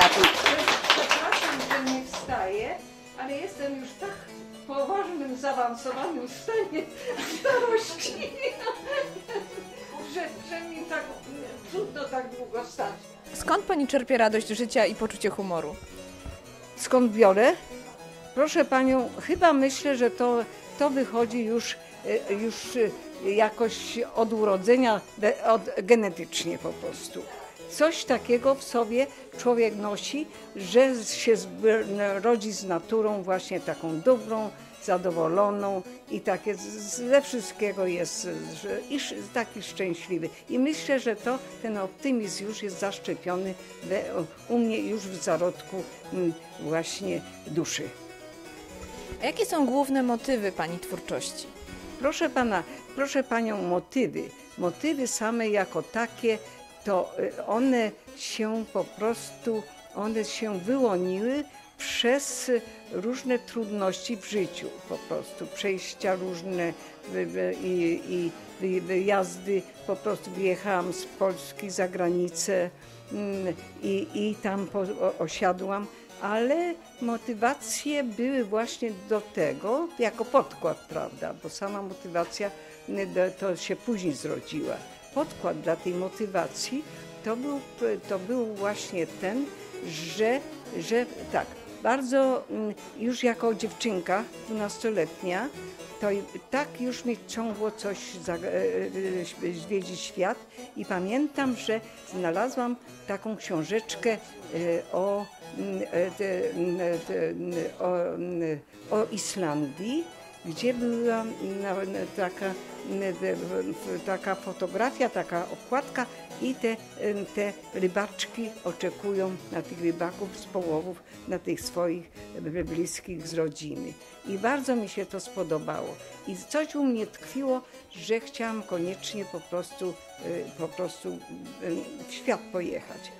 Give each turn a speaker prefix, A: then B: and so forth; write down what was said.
A: Przepraszam, że nie wstaję, ale jestem już tak w poważnym, zaawansowanym stanie starości, że, że mi tak trudno tak długo stać.
B: Skąd pani czerpie radość życia i poczucie humoru?
A: Skąd biorę? Proszę panią, chyba myślę, że to, to wychodzi już, e, już e, jakoś od urodzenia, od, genetycznie po prostu. Coś takiego w sobie człowiek nosi, że się rodzi z naturą właśnie taką dobrą, zadowoloną i takie ze wszystkiego jest że, i taki szczęśliwy. I myślę, że to ten optymizm już jest zaszczepiony we, u mnie już w zarodku mm, właśnie duszy.
B: A jakie są główne motywy pani twórczości?
A: Proszę pana, proszę panią, motywy. Motywy same jako takie, to y, one się po prostu, one się wyłoniły przez różne trudności w życiu po prostu, przejścia różne i, i wy- wyjazdy, po prostu wyjechałam z Polski za granicę mm, i, i tam po, osiadłam, ale motywacje były właśnie do tego, jako podkład, prawda, bo sama motywacja y, to się później zrodziła. Podkład dla tej motywacji to był, to był właśnie ten, że, że tak, bardzo mm, już jako dziewczynka, 12-letnia, to tak już mnie ciągło coś za, e, e, zwiedzić świat i pamiętam, że znalazłam taką książeczkę e, o, mm, e, mm, o, o Islandii, gdzie była na, taka, taka fotografia, taka okładka i te, te rybaczki oczekują na tych rybaków z połowów, na tych swoich bliskich z rodziny. I bardzo mi się to spodobało. I coś u mnie tkwiło, że chciałam koniecznie po prostu, e, po prostu e, w świat pojechać.